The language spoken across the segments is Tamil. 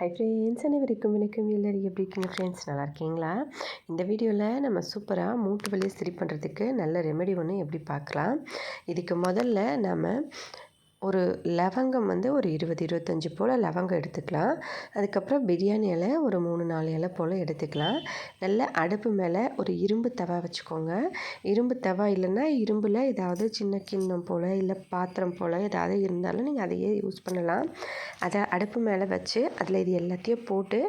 ஹை ஃப்ரெண்ட்ஸ் அனைவருக்கும் வணக்கம். எல்லோரும் எப்படி இருக்கீங்க ஃப்ரெண்ட்ஸ் நல்லா இருக்கீங்களா? இந்த வீடியோவில் நம்ம சூப்பராக மூட்டு வலியை சரி பண்ணுறதுக்கு நல்ல ரெமெடி ஒன்று எப்படி பார்க்கலாம்? இதுக்கு முதல்ல நம்ம ஒரு லவங்கம் வந்து ஒரு இருபது இருபத்தஞ்சி போல் லவங்கம் எடுத்துக்கலாம். அதுக்கப்புறம் பிரியாணி இலை ஒரு மூணு நாலு இலை போல் எடுத்துக்கலாம். நல்ல அடுப்பு மேலே ஒரு இரும்பு தவா வச்சுக்கோங்க. இரும்பு தவா இல்லைன்னா இரும்பில் ஏதாவது சின்ன கிண்ணம் போல் இல்லை பாத்திரம் போல் ஏதாவது இருந்தாலும் நீங்கள் அதையே யூஸ் பண்ணலாம். அதை அடுப்பு மேலே வச்சு அதில் இது எல்லாத்தையும் போட்டு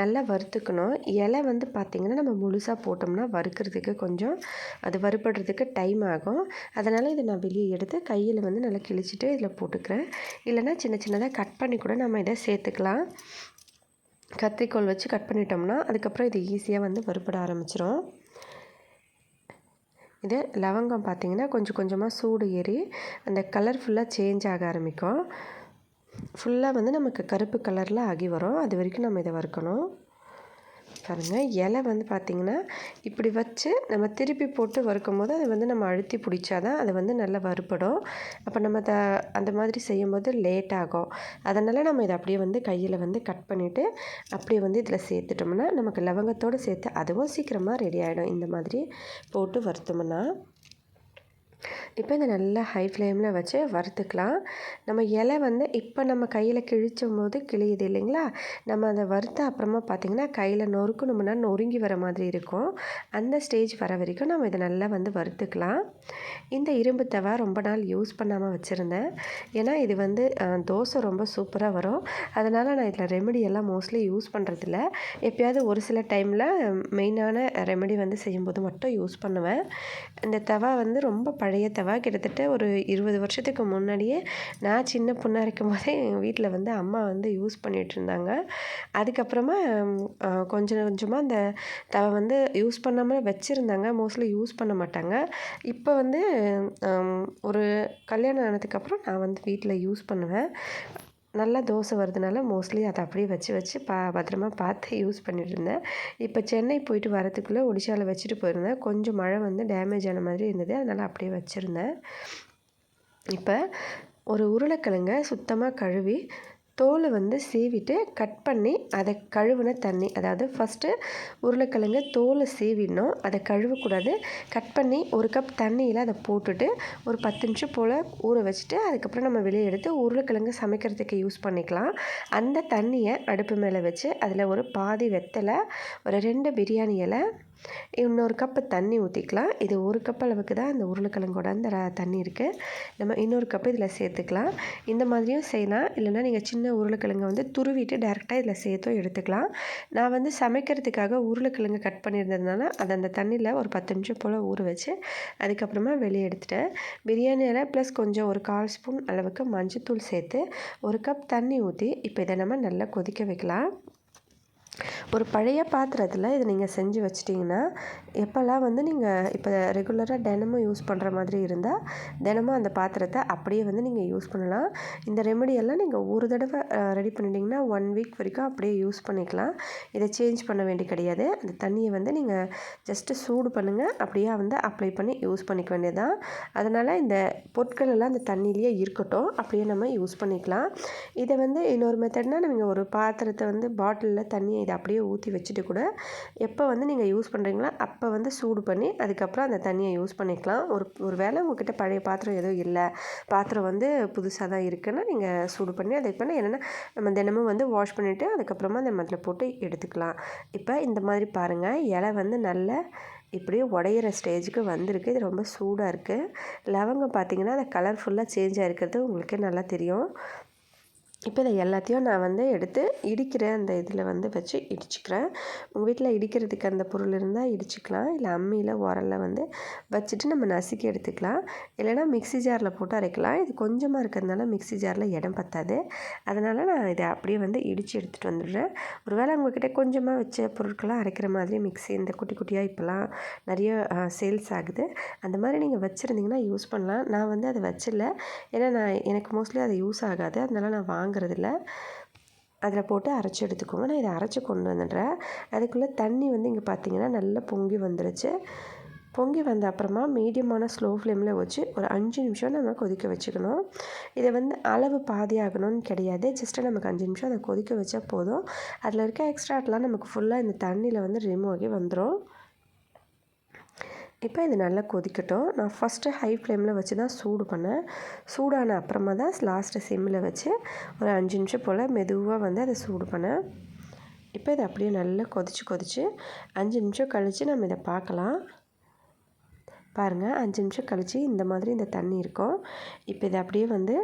நல்லா வறுத்துக்கணும். இலை வந்து பார்த்திங்கன்னா நம்ம முழுசாக போட்டோம்னா வறுக்கிறதுக்கு கொஞ்சம் அது வறுபடுறதுக்கு டைம் ஆகும். அதனால் இதை நான் வெளியே எடுத்து கையில் வந்து நல்லா கிழிச்சிட்டு இதில் போட்டுக்கிறேன். இல்லைனா சின்ன சின்னதாக கட் பண்ணி கூட நம்ம இதை சேர்த்துக்கலாம். கத்திரிக்கோள் வச்சு கட் பண்ணிட்டோம்னா அதுக்கப்புறம் இது ஈஸியாக வந்து வறுபட ஆரம்பிச்சிடும் இது லவங்கம் பார்த்திங்கன்னா கொஞ்சம் கொஞ்சமாக சூடு ஏறி அந்த கலர் ஃபுல்லாக சேஞ்ச் ஆக ஆரம்பிக்கும். ஃபுல்லாக வந்து நமக்கு கருப்பு கலரில் ஆகி வரும். அது வரைக்கும் நம்ம இதை வறுக்கணும். பாருங்கள் இலை வந்து பார்த்திங்கன்னா இப்படி வச்சு நம்ம திருப்பி போட்டு வறுக்கும் போது அதை வந்து நம்ம அழுத்தி பிடிச்சா தான் அது வந்து நல்லா வறுப்படும் அப்போ நம்ம அதை அந்த மாதிரி செய்யும்போது லேட் ஆகும். அதனால் நம்ம இதை அப்படியே வந்து கையில் வந்து கட் பண்ணிவிட்டு அப்படியே வந்து இதில் சேர்த்துட்டோம்னா நமக்கு லவங்கத்தோடு சேர்த்து அதுவும் சீக்கிரமாக ரெடி ஆகிடும் இந்த மாதிரி போட்டு வறுத்தோம்னா. இப்போ இதை நல்லா ஹை ஃப்ளேமில் வச்சு வறுத்துக்கலாம். நம்ம இலை வந்து இப்போ நம்ம கையில் கிழிச்சும் போது கிழியுது இல்லைங்களா? நம்ம அதை வறுத்த அப்புறமா பார்த்திங்கன்னா கையில் நொறுக்கணும்னா நொறுங்கி வர மாதிரி இருக்கும். அந்த ஸ்டேஜ் வர வரைக்கும் நம்ம இதை நல்லா வந்து வறுத்துக்கலாம். இந்த இரும்பு தவா ரொம்ப நாள் யூஸ் பண்ணாமல் வச்சுருந்தேன். ஏன்னா இது வந்து தோசை ரொம்ப சூப்பராக வரும். அதனால் நான் இதில் ரெமெடி எல்லாம் மோஸ்ட்லி யூஸ் பண்ணுறதில்ல எப்போயாவது ஒரு சில டைமில் மெயினான ரெமெடி வந்து செய்யும்போது மட்டும் யூஸ் பண்ணுவேன். இந்த தவா வந்து ரொம்ப பழைய தவா கிட்டத்தட்ட ஒரு இருபது வருஷத்துக்கு முன்னாடியே நான் சின்ன பொண்ணாக இருக்கும் போதே எங்கள் வீட்டில் வந்து அம்மா வந்து யூஸ் பண்ணிகிட்டு இருந்தாங்க. அதுக்கப்புறமா கொஞ்சம் கொஞ்சமாக அந்த தவை வந்து யூஸ் பண்ணாமல் வச்சுருந்தாங்க. மோஸ்ட்லி யூஸ் பண்ண மாட்டாங்க. இப்போ வந்து ஒரு கல்யாணம் ஆனதுக்கப்புறம் நான் வந்து வீட்டில் யூஸ் பண்ணுவேன். நல்லா தோசை வரதுனால மோஸ்ட்லி அதை அப்படியே வச்சு வச்சு பா பத்திரமா பார்த்து யூஸ் பண்ணிட்டு இருந்தேன். இப்போ சென்னை போயிட்டு வரத்துக்குள்ளே ஒடிஷாவில் வச்சுட்டு போயிருந்தேன். கொஞ்சம் மழை வந்து டேமேஜ் ஆன மாதிரி இருந்தது. அதனால் அப்படியே வச்சுருந்தேன். இப்போ ஒரு உருளைக்கிழங்க சுத்தமாக கழுவி தோலை வந்து சீவிட்டு கட் பண்ணி அதை கழுவின தண்ணி அதாவது ஃபஸ்ட்டு உருளைக்கிழங்கு தோலை சீவிடணும். அதை கழுவக்கூடாது. கட் பண்ணி ஒரு கப் தண்ணியில் அதை போட்டுட்டு ஒரு பத்து நிமிஷம் போல் ஊற வச்சுட்டு அதுக்கப்புறம் நம்ம வெளியே எடுத்து உருளைக்கிழங்கு சமைக்கிறதுக்கு யூஸ் பண்ணிக்கலாம். அந்த தண்ணியை அடுப்பு மேலே வச்சு அதில் ஒரு பாதி வெத்தலை ஒரு ரெண்டு பிரியாணி இலை இன்னொரு கப்பு தண்ணி ஊற்றிக்கலாம் இது ஒரு கப் அளவுக்கு தான் இந்த உருளைக்கிழங்கோட அந்த தண்ணி இருக்குது நம்ம இன்னொரு கப்பு இதில் சேர்த்துக்கலாம். இந்த மாதிரியும் செய்யலாம். இல்லைனா நீங்கள் சின்ன உருளைக்கிழங்கை வந்து துருவிட்டு டேரெக்டாக இதில் சேர்த்தும் எடுத்துக்கலாம். நான் வந்து சமைக்கிறதுக்காக உருளைக்கிழங்கு கட் பண்ணியிருந்ததுனால அதை அந்த தண்ணியில் ஒரு பத்து நிமிஷம் போல் ஊற வச்சு அதுக்கப்புறமா வெளியே எடுத்துட்டேன். பிரியாணியில் ப்ளஸ் கொஞ்சம் ஒரு கால் ஸ்பூன் அளவுக்கு மஞ்சத்தூள் சேர்த்து ஒரு கப் தண்ணி ஊற்றி இப்போ இதை நம்ம நல்லா கொதிக்க வைக்கலாம். ஒரு பழைய பாத்திரத்தில் இதை நீங்கள் செஞ்சு வச்சிட்டிங்கன்னா எப்போல்லாம் வந்து நீங்கள் இப்போ ரெகுலராக தினமும் யூஸ் பண்ணுற மாதிரி இருந்தால் தினமும் அந்த பாத்திரத்தை அப்படியே வந்து நீங்கள் யூஸ் பண்ணலாம். இந்த ரெமெடியெல்லாம் நீங்கள் ஒரு தடவை ரெடி பண்ணிட்டீங்கன்னா ஒன் வீக் வரைக்கும் அப்படியே யூஸ் பண்ணிக்கலாம். இதை சேஞ்ச் பண்ண வேண்டி கிடையாது. அந்த தண்ணியை வந்து நீங்கள் ஜஸ்ட்டு சூடு பண்ணுங்கள் அப்படியே வந்து அப்ளை பண்ணி யூஸ் பண்ணிக்க வேண்டியதான் அதனால் இந்த பொருட்கள் எல்லாம் அந்த தண்ணியிலேயே இருக்கட்டும். அப்படியே நம்ம யூஸ் பண்ணிக்கலாம். இதை வந்து இன்னொரு மெத்தட்னால் நீங்கள் ஒரு பாத்திரத்தை வந்து பாட்டிலில் தண்ணியை இதை அப்படியே ஊற்றி வச்சுட்டு கூட எப்போ வந்து நீங்கள் யூஸ் பண்ணுறீங்களோ அப்போ வந்து சூடு பண்ணி அதுக்கப்புறம் அந்த தண்ணியை யூஸ் பண்ணிக்கலாம். ஒரு ஒரு வேளை உங்ககிட்ட பழைய பாத்திரம் எதுவும் இல்லை. பாத்திரம் வந்து புதுசாக தான் இருக்குன்னா நீங்கள் சூடு பண்ணி அதை பண்ணி என்னென்னா நம்ம தினமும் வந்து வாஷ் பண்ணிவிட்டு அதுக்கப்புறமா அந்த மதில் போட்டு எடுத்துக்கலாம். இப்போ இந்த மாதிரி பாருங்கள் இலை வந்து நல்ல இப்படியே உடையிற ஸ்டேஜுக்கு வந்திருக்கு. இது ரொம்ப சூடாக இருக்குது லவங்கம் பார்த்திங்கன்னா அந்த கலர்ஃபுல்லாக சேஞ்ச் ஆகிருக்கிறது உங்களுக்கே நல்லா தெரியும். இப்போ இதை எல்லாத்தையும் நான் வந்து எடுத்து இடிக்கிற அந்த இதில் வந்து வச்சு இடிச்சுக்கிறேன். உங்கள் வீட்டில் இடிக்கிறதுக்கு அந்த பொருள் இருந்தால் இடிச்சுக்கலாம். இல்லை அம்மியில் உரலில் வந்து வச்சுட்டு நம்ம நசுக்கி எடுத்துக்கலாம். இல்லைனா மிக்சி ஜாரில் போட்டு அரைக்கலாம். இது கொஞ்சமாக இருக்கிறதுனால மிக்சி ஜாரில் இடம் பத்தாது. அதனால் நான் இதை அப்படியே வந்து இடித்து எடுத்துகிட்டு வந்துடுறேன். ஒருவேளை உங்கள்கிட்ட கொஞ்சமாக வச்ச பொருட்கள்லாம் அரைக்கிற மாதிரி மிக்சி இந்த குட்டி குட்டியாக இப்போலாம் நிறைய சேல்ஸ் ஆகுது. அந்த மாதிரி நீங்கள் வச்சுருந்தீங்கன்னா யூஸ் பண்ணலாம். நான் வந்து அதை வச்சிடல. ஏன்னா நான் எனக்கு மோஸ்ட்லி அது யூஸ் ஆகாது. அதனால் நான் வாங்க வாங்குறதில்ல. அதில் போட்டு அரைச்சி எடுத்துக்கோங்க. நான் இதை அரைச்சி கொண்டு வந்துடுறேன் அதுக்குள்ளே தண்ணி வந்து இங்கே பார்த்தீங்கன்னா நல்லா பொங்கி வந்துருச்சு. பொங்கி வந்த அப்புறமா மீடியமான ஸ்லோ ஃப்ளேமில் வச்சு ஒரு அஞ்சு நிமிஷம் நம்ம கொதிக்க வச்சுக்கணும். இதை வந்து அளவு பாதியாகணும்னு கிடையாது. ஜஸ்ட்டு நமக்கு அஞ்சு நிமிஷம் அதை கொதிக்க வச்சா போதும். அதில் இருக்க எக்ஸ்ட்ராட்லாம் நமக்கு ஃபுல்லாக இந்த தண்ணியில் வந்து ரிமூவ் ஆகி வந்துடும் இப்போ இது நல்லா கொதிக்கட்டும். நான் ஃபஸ்ட்டு ஹை ஃப்ளேமில் வச்சு தான் சூடு பண்ணேன். சூடான அப்புறமா தான் லாஸ்ட்டு சிம்மில் வச்சு ஒரு அஞ்சு நிமிஷம் போல் மெதுவாக வந்து அதை சூடு பண்ணேன். இப்போ இதை அப்படியே நல்லா கொதித்து கொதித்து அஞ்சு நிமிஷம் கழித்து நம்ம இதை பார்க்கலாம். பாருங்கள் அஞ்சு நிமிஷம் கழித்து இந்த மாதிரி இந்த தண்ணி இருக்கும். இப்போ இதை அப்படியே வந்து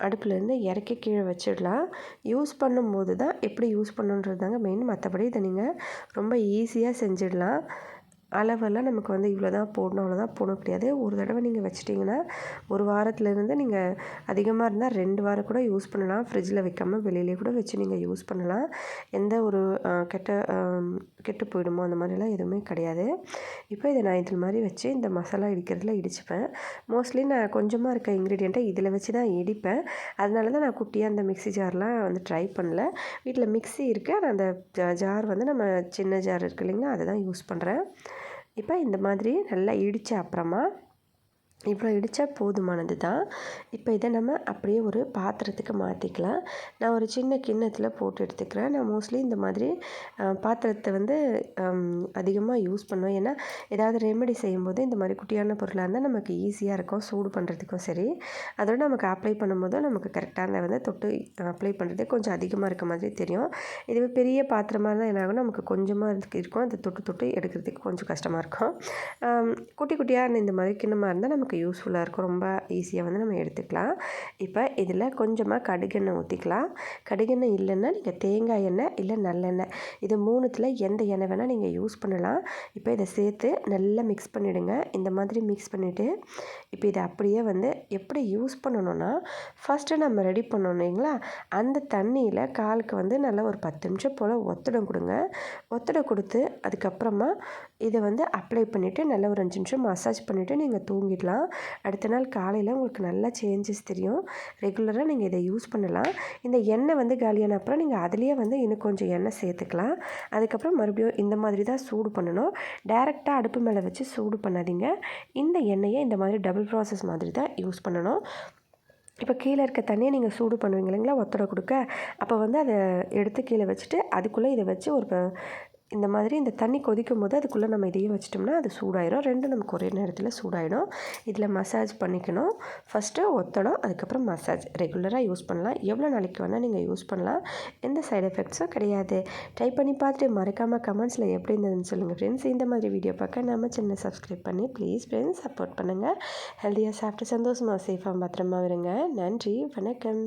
அடுப்புலேருந்து இறக்கி கீழே வச்சிடலாம். யூஸ் பண்ணும்போது தான் எப்படி யூஸ் பண்ணுன்றது தாங்க மெயின் மற்றபடி இதை நீங்கள் ரொம்ப ஈஸியாக செஞ்சிடலாம். அளவெல்லாம் நமக்கு வந்து இவ்வளோ தான் போடணும் அவ்வளோதான் போடணும் கிடையாது. ஒரு தடவை நீங்கள் வச்சிட்டிங்கன்னா ஒரு வாரத்துலேருந்து நீங்கள் அதிகமாக இருந்தால் ரெண்டு வாரம் கூட யூஸ் பண்ணலாம். ஃப்ரிட்ஜில் வைக்காமல் வெளியிலே கூட வச்சு நீங்கள் யூஸ் பண்ணலாம். எந்த ஒரு கெட்ட கெட்டு போயிடுமோ அந்த மாதிரிலாம் எதுவுமே கிடையாது. இப்போ இதை நான் இதில் மாதிரி வச்சு இந்த மசாலா இடிக்கிறதுல இடிச்சுப்பேன். மோஸ்ட்லி நான் கொஞ்சமாக இருக்க இன்க்ரீடியண்ட்டை இதில் வச்சு தான் இடிப்பேன். அதனால தான் நான் குட்டியாக அந்த மிக்ஸி ஜார்லாம் வந்து ட்ரை பண்ணல. வீட்டில் மிக்ஸி இருக்குது ஆனால் அந்த ஜார் வந்து நம்ம சின்ன ஜார் இருக்கு இல்லைங்களா அதை தான் யூஸ் பண்ணுறேன் இப்போ இந்த மாதிரி நல்லா இடித்த அப்புறமா இவ்வளோ இடித்தா போதுமானது தான் இப்போ இதை நம்ம அப்படியே ஒரு பாத்திரத்துக்கு மாற்றிக்கலாம் நான் ஒரு சின்ன கிண்ணத்தில் போட்டு எடுத்துக்கிறேன். நான் மோஸ்ட்லி இந்த மாதிரி பாத்திரத்தை வந்து அதிகமாக யூஸ் பண்ணுவேன். ஏன்னா ஏதாவது ரெமெடி செய்யும்போது இந்த மாதிரி குட்டியான பொருளாக இருந்தால் நமக்கு ஈஸியாக இருக்கும். சூடு பண்ணுறதுக்கும் சரி. அதோட நமக்கு அப்ளை பண்ணும்போதும் நமக்கு கரெக்டாக வந்து தொட்டு அப்ளை பண்ணுறது கொஞ்சம் அதிகமாக இருக்க மாதிரி தெரியும். இதுவே பெரிய பாத்திரமாக இருந்தால் என்ன ஆகும் நமக்கு கொஞ்சமாக இருக்கும். அந்த தொட்டு தொட்டு எடுக்கிறதுக்கு கொஞ்சம் கஷ்டமாக இருக்கும். குட்டி குட்டியாக இந்த மாதிரி கிண்ணமாக இருந்தால் நமக்கு நமக்கு யூஸ்ஃபுல்லாக இருக்கும். ரொம்ப ஈஸியாக வந்து நம்ம எடுத்துக்கலாம். இப்போ இதில் கொஞ்சமாக கடுகெண்ணெய் ஊற்றிக்கலாம் கடுகெண்ணெய் இல்லைன்னா நீங்கள் தேங்காய் எண்ணெய் இல்லை நல்லெண்ணெய். இது மூணுத்தில் எந்த எண்ணெய் வேணால் நீங்கள் யூஸ் பண்ணலாம். இப்போ இதை சேர்த்து நல்லா மிக்ஸ் பண்ணிவிடுங்க இந்த மாதிரி மிக்ஸ் பண்ணிவிட்டு இப்போ இதை அப்படியே வந்து எப்படி யூஸ் பண்ணணும்னா ஃபஸ்ட்டு நம்ம ரெடி பண்ணணும் இல்லைங்களா? அந்த தண்ணியில் காலுக்கு வந்து நல்லா ஒரு பத்து நிமிஷம் போல் ஒத்தடம் கொடுங்க. ஒத்தடம் கொடுத்து அதுக்கப்புறமா இதை வந்து அப்ளை பண்ணிவிட்டு நல்லா ஒரு அஞ்சு நிமிஷம் மசாஜ் பண்ணிவிட்டு நீங்கள் தூங்கிடலாம். அடுத்த நாள் காலையில் உங்களுக்கு நல்லா சேஞ்சஸ் தெரியும். ரெகுலராக நீங்கள் இதை யூஸ் பண்ணலாம். இந்த எண்ணெய் வந்து காலியான அப்புறம் நீங்கள் அதுலேயே வந்து இன்னும் கொஞ்சம் எண்ணெய் சேர்த்துக்கலாம். அதுக்கப்புறம் மறுபடியும் இந்த மாதிரி தான் சூடு பண்ணணும். டேரெக்டாக அடுப்பு மேலே வச்சு சூடு பண்ணாதீங்க. இந்த எண்ணெயை இந்த மாதிரி டபுள் ப்ராசஸ் மாதிரி தான் யூஸ் பண்ணணும். இப்போ கீழே இருக்க தண்ணியை நீங்கள் சூடு பண்ணுவீங்க இல்லைங்களா? ஒத்தடை கொடுக்க. அப்போ வந்து அதை எடுத்து கீழே வச்சுட்டு அதுக்குள்ளே இதை வச்சு ஒரு இந்த மாதிரி இந்த தண்ணி கொதிக்கும் போது அதுக்குள்ளே நம்ம இதையும் வச்சிட்டோம்னா அது சூடாயிடும் ரெண்டும் நமக்கு ஒரே நேரத்தில் சூடாயிடும். இதில் மசாஜ் பண்ணிக்கணும். ஃபஸ்ட்டு ஒத்தடம் அதுக்கப்புறம் மசாஜ் ரெகுலராக யூஸ் பண்ணலாம். எவ்வளோ நாளைக்கு வேணால் நீங்கள் யூஸ் பண்ணலாம். எந்த சைடு எஃபெக்ட்ஸும் கிடையாது. ட்ரை பண்ணி பார்த்துட்டு மறக்காமல் கமெண்ட்ஸில் எப்படி இருந்ததுன்னு சொல்லுங்கள் ஃப்ரெண்ட்ஸ் இந்த மாதிரி வீடியோ பார்க்க நம்ம சின்ன சப்ஸ்கிரைப் பண்ணி ப்ளீஸ் ஃப்ரெண்ட்ஸ் சப்போர்ட் பண்ணுங்கள் ஹெல்த்தியாக சாப்பிட்டு சந்தோஷமாக சேஃபாக பத்திரமா இருங்க. நன்றி வணக்கம்.